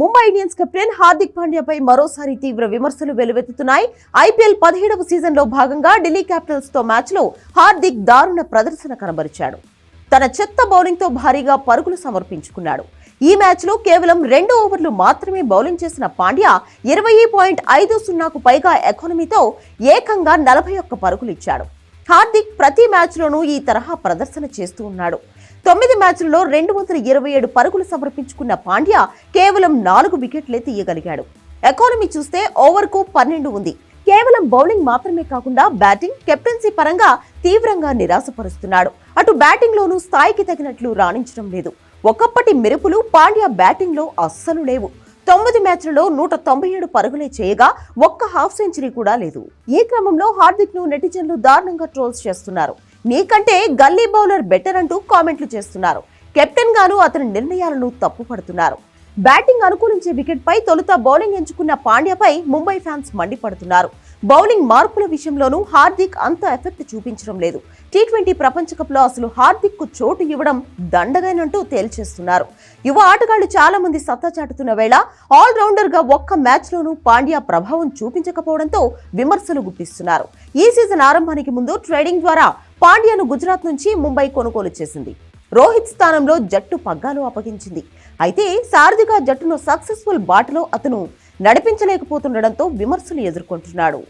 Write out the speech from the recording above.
Mumbai Indians captain Hardik పాండ్యాపై మరోసారి తీవ్ర విమర్శలు వెలువెత్తుతున్నాయి. ఐపీఎల్ పదిహేడవ సీజన్లో భాగంగా ఢిల్లీ క్యాపిటల్స్తో మ్యాచ్లో హార్దిక్ దారుణ ప్రదర్శన కనబరిచాడు. తన చెత్త బౌలింగ్తో భారీగా పరుగులు సమర్పించుకున్నాడు. ఈ మ్యాచ్లో కేవలం రెండు ఓవర్లు మాత్రమే బౌలింగ్ చేసిన పాండ్యా ఇరవై పాయింట్ ఐదు సున్నాకు పైగా ఎకానమీతో ఏకంగా నలభై ఒక్క పరుగులు ఇచ్చాడు. హార్దిక్ ప్రతి మ్యాచ్లోనూ ఈ తరహా ప్రదర్శన చేస్తూ ఉన్నాడు. తొమ్మిది మ్యాచ్లలో రెండు వందల ఇరవై ఏడు పరుగులు సమర్పించుకున్న పాండ్యా కేవలం నాలుగు వికెట్లే తీయగలిగాడు. ఎకానమీ చూస్తే ఓవర్కు పన్నెండు ఉంది. కేవలం బౌలింగ్ మాత్రమే కాకుండా బ్యాటింగ్ కెప్టెన్సీ పరంగా తీవ్రంగా నిరాశపరుస్తున్నాడు. అటు బ్యాటింగ్లోనూ స్థాయికి తగినట్లు రాణించడం లేదు. ఒకప్పటి మెరుపులు పాండ్యా బ్యాటింగ్లో అస్సలు లేవు. తొమ్మిది మ్యాచ్లలో నూట తొంభై ఏడు పరుగులే చేయగా ఒక్క హాఫ్ సెంచరీ కూడా లేదు. ఈ క్రమంలో హార్దిక్ను నెటిజన్లు దారుణంగా ట్రోల్స్ చేస్తున్నారు. నీకంటే గల్లీ బౌలర్ బెటర్ అంటూ కామెంట్లు చేస్తున్నారు. కెప్టెన్ గాను అతని నిర్ణయాలను తప్పుపడుతున్నారు. బ్యాటింగ్ అనుకూలించే వికెట్ పై తొలుత బౌలింగ్ ఎంచుకున్న పాండ్యాపై ముంబై ఫ్యాన్స్ మండిపడుతున్నారు. బౌలింగ్ మార్పుల విషయంలోనూ హార్దిక్ అంత ఎఫెక్ట్ చూపించడం లేదు. టీ ట్వంటీ ప్రపంచ కప్లో అసలు హార్దిక్కు చోటు ఇవ్వడం దండగైనంటూ తేల్చేస్తున్నారు. యువ ఆటగాళ్ళు చాలా మంది సత్తా చాటుతున్న వేళ ఆల్రౌండర్గా ఒక్క మ్యాచ్ లోనూ పాండ్యా ప్రభావం చూపించకపోవడంతో విమర్శలు గుప్పిస్తున్నారు. ఈ సీజన్ ఆరంభానికి ముందు ట్రేడింగ్ ద్వారా పాండ్యాను గుజరాత్ నుంచి ముంబై కొనుగోలు చేసింది. రోహిత్ స్థానంలో జట్టు పగ్గాలు అప్పగించింది. అయితే సారథిగా జట్టును సక్సెస్ఫుల్ బాటలో అతను నడిపించలేకపోతుండడంతో విమర్శలు ఎదుర్కొంటున్నాడు.